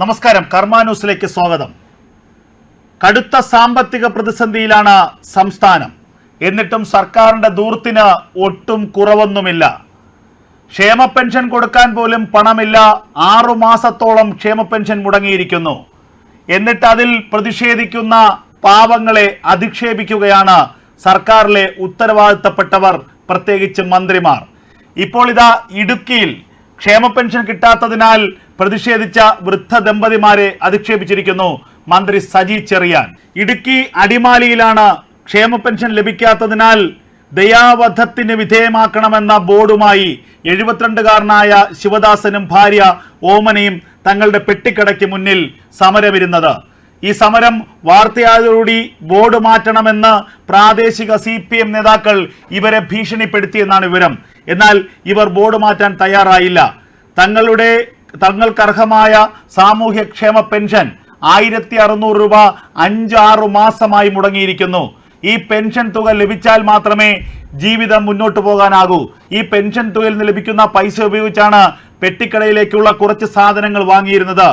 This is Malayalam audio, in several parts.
നമസ്കാരം. കർമ്മ ന്യൂസിലേക്ക് സ്വാഗതം. കടുത്ത സാമ്പത്തിക പ്രതിസന്ധിയിലാണ് സംസ്ഥാനം. എന്നിട്ടും സർക്കാരിന്റെ ദൂർത്തിന് ഒട്ടും കുറവൊന്നുമില്ല. ക്ഷേമ പെൻഷൻ കൊടുക്കാൻ പോലും പണമില്ല. ആറു മാസത്തോളം ക്ഷേമ പെൻഷൻ മുടങ്ങിയിരിക്കുന്നു. എന്നിട്ട് അതിൽ പ്രതിഷേധിക്കുന്ന പാവങ്ങളെ അധിക്ഷേപിക്കുകയാണ് സർക്കാരിലെ ഉത്തരവാദിത്തപ്പെട്ടവർ പ്രത്യേകിച്ച് മന്ത്രിമാർ. ഇപ്പോൾ ഇതാ ഇടുക്കിയിൽ ക്ഷേമ പെൻഷൻ കിട്ടാത്തതിനാൽ പ്രതിഷേധിച്ച വൃദ്ധ ദമ്പതിമാരെ അധിക്ഷേപിച്ചിരിക്കുന്നു മന്ത്രി സജി ചെറിയാൻ. ഇടുക്കി അടിമാലിയിലാണ് ക്ഷേമ പെൻഷൻ ലഭിക്കാത്തതിനാൽ ദയാവധത്തിന് വിധേയമാക്കണമെന്ന ബോർഡുമായി എഴുപത്തിരണ്ടുകാരനായ ശിവദാസനും ഭാര്യ ഓമനയും തങ്ങളുടെ പെട്ടിക്കടയ്ക്ക് മുന്നിൽ സമരമിരുന്നത്. ഈ സമരം വാർത്തയായതോടുകൂടി ബോർഡ് മാറ്റണമെന്ന് പ്രാദേശിക സി പി എം നേതാക്കൾ ഇവരെ ഭീഷണിപ്പെടുത്തിയെന്നാണ് വിവരം. എന്നാൽ ഇവർ ബോർഡ് മാറ്റാൻ തയ്യാറായില്ല. തങ്ങളുടെ തങ്ങൾക്കർഹമായ സാമൂഹ്യക്ഷേമ പെൻഷൻ ആയിരത്തി അറുന്നൂറ് രൂപ അഞ്ചാറു മാസമായി മുടങ്ങിയിരിക്കുന്നു. ഈ പെൻഷൻ തുക ലഭിച്ചാൽ മാത്രമേ ജീവിതം മുന്നോട്ട് പോകാനാകൂ. ഈ പെൻഷൻ തുകയിൽ നിന്ന് ലഭിക്കുന്ന പൈസ ഉപയോഗിച്ചാണ് പെട്ടിക്കടയിലേക്കുള്ള കുറച്ച് സാധനങ്ങൾ വാങ്ങിയിരുന്നത്.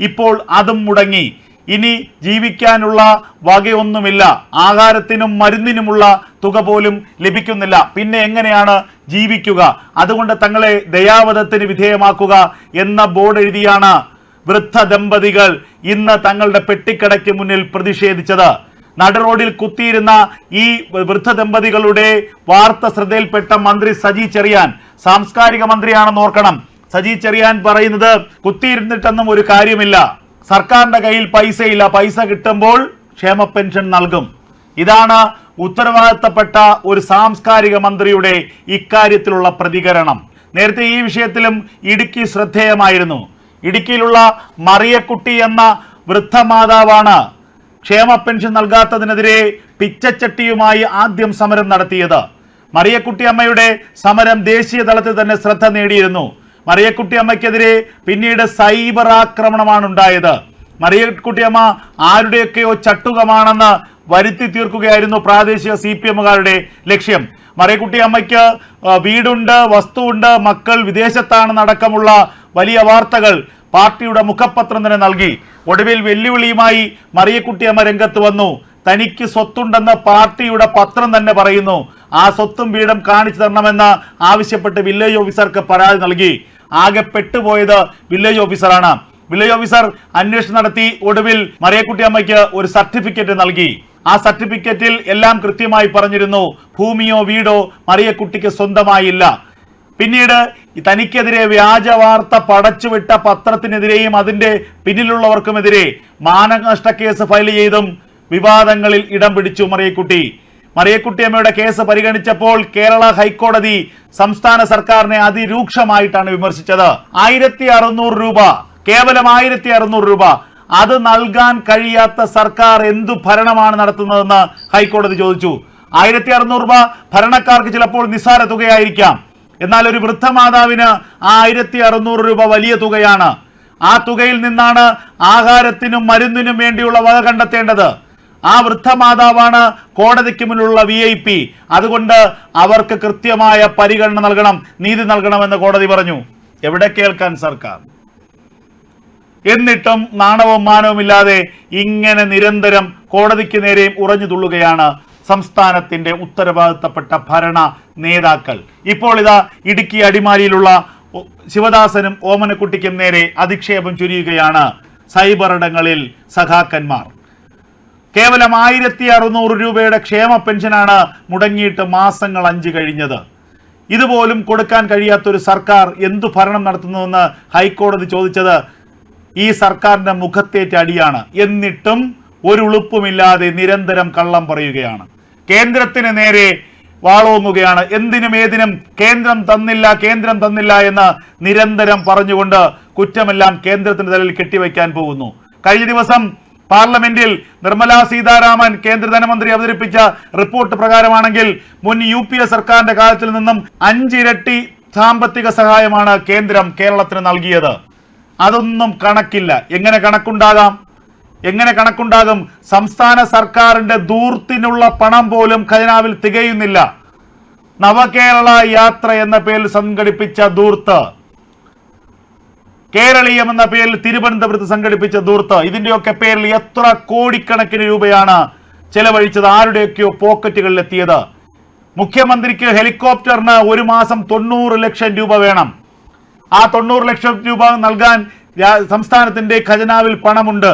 ഇപ്പോൾ അതും മുടങ്ങി. ഇനി ജീവിക്കാനുള്ള വകയൊന്നുമില്ല. ആഹാരത്തിനും മരുന്നിനുമുള്ള തുക പോലും ലഭിക്കുന്നില്ല. പിന്നെ എങ്ങനെയാണ് ജീവിക്കുക. അതുകൊണ്ട് തങ്ങളെ ദയാവധത്തിന് വിധേയമാക്കുക എന്ന ബോർഡ് എഴുതിയാണ് വൃദ്ധ ദമ്പതികൾ ഇന്ന് തങ്ങളുടെ പെട്ടിക്കടയ്ക്ക് മുന്നിൽ പ്രതിഷേധിച്ചത്. നടുറോഡിൽ കുത്തിയിരുന്ന ഈ വൃദ്ധ ദമ്പതികളുടെ വാർത്ത ശ്രദ്ധയിൽപ്പെട്ട മന്ത്രി സജി ചെറിയാൻ സാംസ്കാരിക മന്ത്രിയാണെന്ന് ഓർക്കണം. സജി ചെറിയാൻ പറയുന്നത് കുത്തിയിരുന്നിട്ടൊന്നും ഒരു കാര്യമില്ല. സർക്കാരിന്റെ കയ്യിൽ പൈസയില്ല. പൈസ കിട്ടുമ്പോൾ ക്ഷേമ പെൻഷൻ നൽകും. ഇതാണ് ഉത്തരവാദിത്തപ്പെട്ട ഒരു സാംസ്കാരിക മന്ത്രിയുടെ ഇക്കാര്യത്തിലുള്ള പ്രതികരണം. നേരത്തെ ഈ വിഷയത്തിലും ഇടുക്കി ശ്രദ്ധേയമായിരുന്നു. ഇടുക്കിയിലുള്ള മറിയക്കുട്ടി എന്ന വൃദ്ധമാതാവാണ് ക്ഷേമ പെൻഷൻ നൽകാത്തതിനെതിരെ പിച്ചച്ചട്ടിയുമായി ആദ്യം സമരം നടത്തിയത്. മറിയക്കുട്ടി അമ്മയുടെ സമരം ദേശീയ തലത്തിൽ തന്നെ ശ്രദ്ധ നേടിയിരുന്നു. മറിയക്കുട്ടി അമ്മയ്ക്കെതിരെ പിന്നീട് സൈബർ ആക്രമണമാണ് ഉണ്ടായത്. മറിയക്കുട്ടിയമ്മ ആരുടെയൊക്കെയോ ചട്ടുകമാണെന്ന് വരുത്തി തീർക്കുകയായിരുന്നു പ്രാദേശിക സി പി എമ്മുകാരുടെ ലക്ഷ്യം. മറിയക്കുട്ടി അമ്മയ്ക്ക് വീടുണ്ട് വസ്തുവുണ്ട് മക്കൾ വിദേശത്താണെന്നടക്കമുള്ള വലിയ വാർത്തകൾ പാർട്ടിയുടെ മുഖപത്രം തന്നെ നൽകി. ഒടുവിൽ വെല്ലുവിളിയുമായി മറിയക്കുട്ടിയമ്മ രംഗത്ത് വന്നു. തനിക്ക് സ്വത്തുണ്ടെന്ന് പാർട്ടിയുടെ പത്രം തന്നെ പറയുന്നു. ആ സ്വത്തും വീടും കാണിച്ചു തരണമെന്ന് ആവശ്യപ്പെട്ട് വില്ലേജ് ഓഫീസർക്ക് പരാതി നൽകി. ആകെ പെട്ടുപോയത് വില്ലേജ് ഓഫീസറാണ്. വില്ലേജ് ഓഫീസർ അന്വേഷണം നടത്തി. ഒടുവിൽ മറിയക്കുട്ടിയമ്മയ്ക്ക് ഒരു സർട്ടിഫിക്കറ്റ് നൽകി. ആ സർട്ടിഫിക്കറ്റിൽ എല്ലാം കൃത്യമായി പറഞ്ഞിരുന്നു. ഭൂമിയോ വീടോ മറിയക്കുട്ടിക്ക് സ്വന്തമായില്ല. പിന്നീട് തനിക്കെതിരെ വ്യാജ വാർത്ത പടച്ചുവിട്ട പത്രത്തിനെതിരെയും അതിന്റെ പിന്നിലുള്ളവർക്കുമെതിരെ മാനനഷ്ട കേസ് ഫയൽ ചെയ്തും വിവാദങ്ങളിൽ ഇടം പിടിച്ചു മറിയക്കുട്ടി. മറിയക്കുട്ടിയമ്മയുടെ കേസ് പരിഗണിച്ചപ്പോൾ കേരള ഹൈക്കോടതി സംസ്ഥാന സർക്കാരിനെ അതിരൂക്ഷമായിട്ടാണ് വിമർശിച്ചത്. ആയിരത്തി രൂപ കേവലം ആയിരത്തി രൂപ അത് നൽകാൻ കഴിയാത്ത സർക്കാർ എന്തു ഭരണമാണ് നടത്തുന്നതെന്ന് ഹൈക്കോടതി ചോദിച്ചു. ആയിരത്തി അറുന്നൂറ് രൂപ ഭരണക്കാർക്ക് ചിലപ്പോൾ നിസ്സാര തുകയായിരിക്കാം. എന്നാൽ ഒരു വൃദ്ധമാതാവിന് ആ ആയിരത്തി അറുന്നൂറ് രൂപ വലിയ തുകയാണ്. ആ തുകയിൽ നിന്നാണ് ആഹാരത്തിനും മരുന്നിനും വേണ്ടിയുള്ള വക കണ്ടെത്തേണ്ടത്. ആ വൃദ്ധമാതാവാണ് കോടതിക്ക് മുന്നിലുള്ള വി ഐ പി അതുകൊണ്ട് അവർക്ക് കൃത്യമായ പരിഗണന നൽകണം നീതി നൽകണമെന്ന് കോടതി പറഞ്ഞു. എവിടെ കേൾക്കാൻ സർക്കാർ? എന്നിട്ടും നാണവും മാനവും ഇല്ലാതെ ഇങ്ങനെ നിരന്തരം കോടതിക്ക് നേരെയും ഉറഞ്ഞു തുള്ളുകയാണ് സംസ്ഥാനത്തിന്റെ ഉത്തരവാദിത്തപ്പെട്ട ഭരണ നേതാക്കൾ. ഇപ്പോൾ ഇതാ ഇടുക്കി അടിമാലിയിലുള്ള ശിവദാസനും ഓമനക്കുട്ടിക്കും നേരെ അധിക്ഷേപം ചുരിയുകയാണ് സൈബർ ഇടങ്ങളിൽ സഖാക്കന്മാർ. കേവലം ആയിരത്തി അറുന്നൂറ് രൂപയുടെ ക്ഷേമ പെൻഷനാണ് മുടങ്ങിയിട്ട് മാസങ്ങൾ അഞ്ച് കഴിഞ്ഞത്. ഇതുപോലും കൊടുക്കാൻ കഴിയാത്തൊരു സർക്കാർ എന്തു ഭരണം നടത്തുന്നുവെന്ന് ഹൈക്കോടതി ചോദിച്ചത് ഈ സർക്കാരിന്റെ മുഖത്തേറ്റ അടിയാണ്. എന്നിട്ടും ഒരു ഉളുപ്പുമില്ലാതെ നിരന്തരം കള്ളം പറയുകയാണ്. കേന്ദ്രത്തിന് നേരെ വാളോങ്ങുകയാണ്. എന്തിനും ഏതിനും കേന്ദ്രം തന്നില്ല കേന്ദ്രം തന്നില്ല എന്ന് നിരന്തരം പറഞ്ഞുകൊണ്ട് കുറ്റമെല്ലാം കേന്ദ്രത്തിന്റെ തലയിൽ കെട്ടിവെക്കാൻ പോകുന്നു. കഴിഞ്ഞ ദിവസം പാർലമെന്റിൽ നിർമ്മലാ സീതാരാമൻ കേന്ദ്ര ധനമന്ത്രി അവതരിപ്പിച്ച റിപ്പോർട്ട് പ്രകാരമാണെങ്കിൽ മുൻ യു പി എ സർക്കാരിന്റെ കാലത്തിൽ നിന്നും അഞ്ചിരട്ടി സാമ്പത്തിക സഹായമാണ് കേന്ദ്രം കേരളത്തിന് നൽകിയത്. അതൊന്നും കണക്കില്ല. എങ്ങനെ കണക്കുണ്ടാകാം? എങ്ങനെ കണക്കുണ്ടാകും? സംസ്ഥാന സർക്കാരിന്റെ ദൂർത്തിനുള്ള പണം പോലും ഖജനാവിൽ തികയുന്നില്ല. നവകേരള യാത്ര എന്ന പേരിൽ സംഘടിപ്പിച്ച ദൂർത്ത് കേരളീയം എന്ന പേരിൽ തിരുവനന്തപുരത്ത് സംഘടിപ്പിച്ച ദൂർത്ത് ഇതിന്റെയൊക്കെ പേരിൽ എത്ര കോടിക്കണക്കിന് രൂപയാണ് ചെലവഴിച്ചത്? ആരുടെയൊക്കെയോ പോക്കറ്റുകളിൽ എത്തിയത് മുഖ്യമന്ത്രിക്ക് ഹെലികോപ്റ്ററിന് ഒരു മാസം തൊണ്ണൂറ് ലക്ഷം രൂപ വേണം. ആ തൊണ്ണൂറ് ലക്ഷം രൂപ നൽകാൻ സംസ്ഥാനത്തിന്റെ ഖജനാവിൽ പണമുണ്ട്.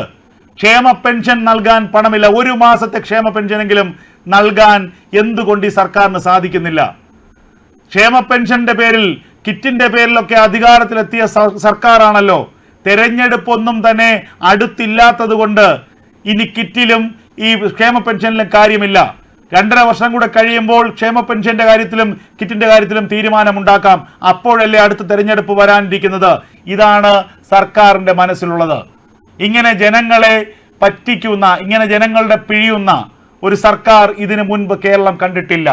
ക്ഷേമ പെൻഷൻ നൽകാൻ പണമില്ല. ഒരു മാസത്തെ ക്ഷേമ പെൻഷനെങ്കിലും നൽകാൻ എന്തുകൊണ്ട് ഈ സർക്കാരിന് സാധിക്കുന്നില്ല? ക്ഷേമ പെൻഷന്റെ പേരിൽ കിറ്റിന്റെ പേരിലൊക്കെ അധികാരത്തിലെത്തിയ സർക്കാരാണല്ലോ. തെരഞ്ഞെടുപ്പൊന്നും തന്നെ അടുത്തില്ലാത്തത് കൊണ്ട് ഇനി കിറ്റിലും ഈ ക്ഷേമ പെൻഷനിലും കാര്യമില്ല. രണ്ടര വർഷം കൂടെ കഴിയുമ്പോൾ ക്ഷേമ പെൻഷന്റെ കാര്യത്തിലും കിറ്റിന്റെ കാര്യത്തിലും തീരുമാനമുണ്ടാക്കാം. അപ്പോഴല്ലേ അടുത്ത തെരഞ്ഞെടുപ്പ് വരാനിരിക്കുന്നത്. ഇതാണ് സർക്കാരിന്റെ മനസ്സിലുള്ളത്. ഇങ്ങനെ ജനങ്ങളെ പറ്റിക്കുന്ന ഇങ്ങനെ ജനങ്ങളുടെ പിഴിയുന്ന ഒരു സർക്കാർ ഇതിനു മുൻപ് കേരളം കണ്ടിട്ടില്ല.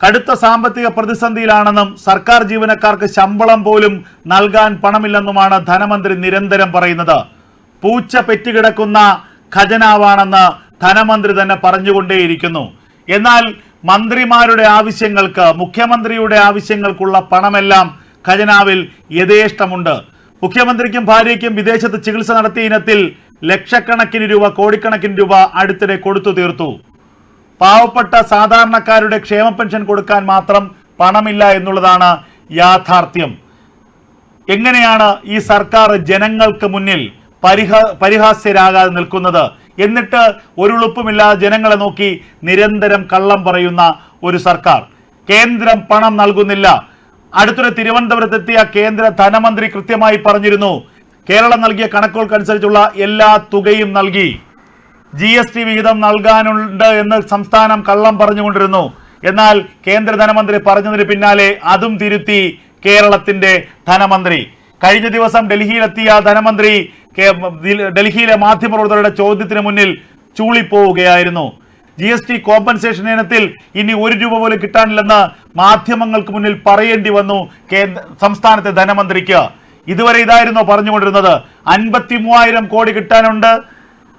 കടുത്ത സാമ്പത്തിക പ്രതിസന്ധിയിലാണെന്നും സർക്കാർ ജീവനക്കാർക്ക് ശമ്പളം പോലും നൽകാൻ പണമില്ലെന്നുമാണ് ധനമന്ത്രി നിരന്തരം പറയുന്നത്. പൂച്ച പെറ്റുകിടക്കുന്ന ഖജനാവാണെന്ന് ധനമന്ത്രി തന്നെ പറഞ്ഞുകൊണ്ടേയിരിക്കുന്നു. എന്നാൽ മന്ത്രിമാരുടെ ആവശ്യങ്ങൾക്ക് മുഖ്യമന്ത്രിയുടെ ആവശ്യങ്ങൾക്കുള്ള പണമെല്ലാം ഖജനാവിൽ യഥേഷ്ടമുണ്ട്. മുഖ്യമന്ത്രിക്കും ഭാര്യയ്ക്കും വിദേശത്ത് ചികിത്സ നടത്തിയ ഇനത്തിൽ ലക്ഷക്കണക്കിന് രൂപ കോടിക്കണക്കിന് രൂപ അടുത്തിടെ കൊടുത്തു തീർത്തു. പാവപ്പെട്ട സാധാരണക്കാരുടെ ക്ഷേമ പെൻഷൻ കൊടുക്കാൻ മാത്രം പണമില്ല എന്നുള്ളതാണ് യാഥാർത്ഥ്യം. എങ്ങനെയാണ് ഈ സർക്കാർ ജനങ്ങൾക്ക് മുന്നിൽ പരിഹ പരിഹാസ്യരാകാതെ നിൽക്കുന്നത്? എന്നിട്ട് ഒരുളുപ്പുമില്ലാതെ ജനങ്ങളെ നോക്കി നിരന്തരം കള്ളം പറയുന്ന ഒരു സർക്കാർ. കേന്ദ്രം പണം നൽകുന്നില്ല. അടുത്തിടെ തിരുവനന്തപുരത്തെത്തിയ കേന്ദ്ര ധനമന്ത്രി കൃത്യമായി പറഞ്ഞിരുന്നു. കേരളം നൽകിയ കണക്കുകൾക്കനുസരിച്ചുള്ള എല്ലാ തുകയും നൽകി. ജി എസ് ടി വിഹിതം നൽകാനുണ്ട് എന്ന് സംസ്ഥാനം കള്ളം പറഞ്ഞുകൊണ്ടിരുന്നു. എന്നാൽ കേന്ദ്ര ധനമന്ത്രി പറഞ്ഞതിന് പിന്നാലെ അതും തിരുത്തി കേരളത്തിന്റെ ധനമന്ത്രി. കഴിഞ്ഞ ദിവസം ഡൽഹിയിലെത്തിയ ധനമന്ത്രി ഡൽഹിയിലെ മാധ്യമപ്രവർത്തകരുടെ ചോദ്യത്തിന് മുന്നിൽ ചൂളിപ്പോവുകയായിരുന്നു. ജി എസ് ടി കോമ്പൻസേഷൻ ഇനത്തിൽ ഇനി ഒരു രൂപ പോലും കിട്ടാനില്ലെന്ന് മാധ്യമങ്ങൾക്ക് മുന്നിൽ പറയേണ്ടി വന്നു കേന്ദ്ര സംസ്ഥാനത്തെ ധനമന്ത്രിക്ക്. ഇതുവരെ ഇതായിരുന്നു പറഞ്ഞുകൊണ്ടിരുന്നത്. അൻപത്തി മൂവായിരം കോടി കിട്ടാനുണ്ട്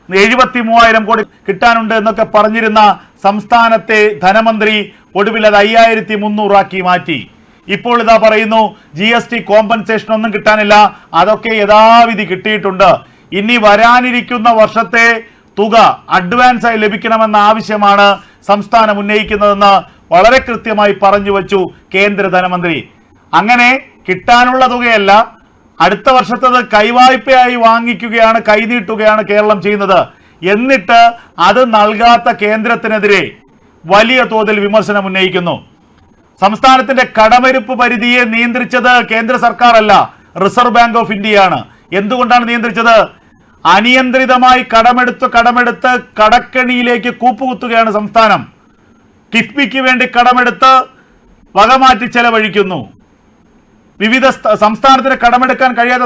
എഴുപത്തി മൂവായിരം കോടി കിട്ടാനുണ്ട് എന്നൊക്കെ പറഞ്ഞിരുന്ന സംസ്ഥാനത്തെ ധനമന്ത്രി ഒടുവിൽ അത് അയ്യായിരത്തി മുന്നൂറാക്കി മാറ്റി. ഇപ്പോൾ ഇതാ പറയുന്നു ജി എസ് ടി കോമ്പൻസേഷൻ ഒന്നും കിട്ടാനില്ല. അതൊക്കെ യഥാവിധി കിട്ടിയിട്ടുണ്ട്. ഇനി വരാനിരിക്കുന്ന വർഷത്തെ തുക അഡ്വാൻസ് ആയി ലഭിക്കണമെന്ന ആവശ്യമാണ് സംസ്ഥാനം ഉന്നയിക്കുന്നതെന്ന് വളരെ കൃത്യമായി പറഞ്ഞു വച്ചു കേന്ദ്ര ധനമന്ത്രി. അങ്ങനെ കിട്ടാനുള്ള തുകയല്ല അടുത്ത വർഷത്തത് കൈവായ്പയായി വാങ്ങിക്കുകയാണ് കൈനീട്ടുകയാണ് കേരളം ചെയ്യുന്നത്. എന്നിട്ട് അത് നൽകാത്ത കേന്ദ്രത്തിനെതിരെ വലിയ തോതിൽ വിമർശനം ഉന്നയിക്കുന്നു. സംസ്ഥാനത്തിന്റെ കടമെടുപ്പ് പരിധിയെ നിയന്ത്രിച്ചത് കേന്ദ്ര സർക്കാർ അല്ല റിസർവ് ബാങ്ക് ഓഫ് ഇന്ത്യയാണ് എന്തുകൊണ്ടാണ് നിയന്ത്രിച്ചത്? അനിയന്ത്രിതമായി കടമെടുത്ത് കടമെടുത്ത് കടക്കെണിയിലേക്ക് കൂപ്പുകുത്തുകയാണ് സംസ്ഥാനം. കിഫ്ബിക്ക് വേണ്ടി കടമെടുത്ത് വകമാറ്റി ചെലവഴിക്കുന്നു. വിവിധ സ്ഥ- സംസ്ഥാനത്തിന് കടമെടുക്കാൻ കഴിയാത്ത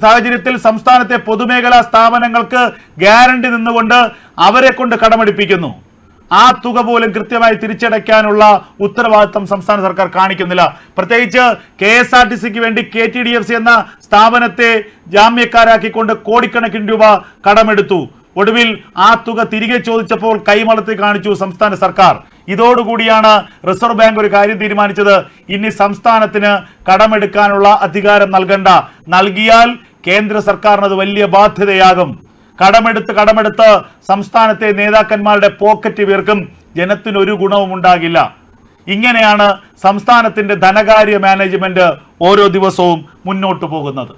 സാഹചര്യത്തിൽ സംസ്ഥാനത്തെ പൊതുമേഖലാ സ്ഥാപനങ്ങൾക്ക് ഗ്യാരണ്ടി നിന്നുകൊണ്ട് അവരെ കൊണ്ട് കടമെടുപ്പിക്കുന്നു. ആ തുക പോലും കൃത്യമായി തിരിച്ചടയ്ക്കാനുള്ള ഉത്തരവാദിത്തം സംസ്ഥാന സർക്കാർ കാണിക്കുന്നില്ല. പ്രത്യേകിച്ച് കെ എസ് ആർ ടി സിക്ക് വേണ്ടി K T D F C എന്ന സ്ഥാപനത്തെ ജാമ്യക്കാരാക്കിക്കൊണ്ട് കോടിക്കണക്കിന് രൂപ കടമെടുത്തു. ഒടുവിൽ ആ തുക തിരികെ ചോദിച്ചപ്പോൾ കൈമളത്തി കാണിച്ചു സംസ്ഥാന സർക്കാർ. ഇതോടുകൂടിയാണ് റിസർവ് ബാങ്ക് ഒരു കാര്യം തീരുമാനിച്ചത്. ഇനി സംസ്ഥാനത്തിന് കടമെടുക്കാനുള്ള അധികാരം നൽകണ്ട. നൽകിയാൽ കേന്ദ്ര സർക്കാരിന് അത് വലിയ ബാധ്യതയാകും. കടമെടുത്ത് കടമെടുത്ത് സംസ്ഥാനത്തെ നേതാക്കന്മാരുടെ പോക്കറ്റ് വീർക്കും ജനത്തിന് ഒരു ഗുണവും ഉണ്ടാകില്ല. ഇങ്ങനെയാണ് സംസ്ഥാനത്തിന്റെ ധനകാര്യ മാനേജ്മെന്റ് ഓരോ ദിവസവും മുന്നോട്ട് പോകുന്നത്.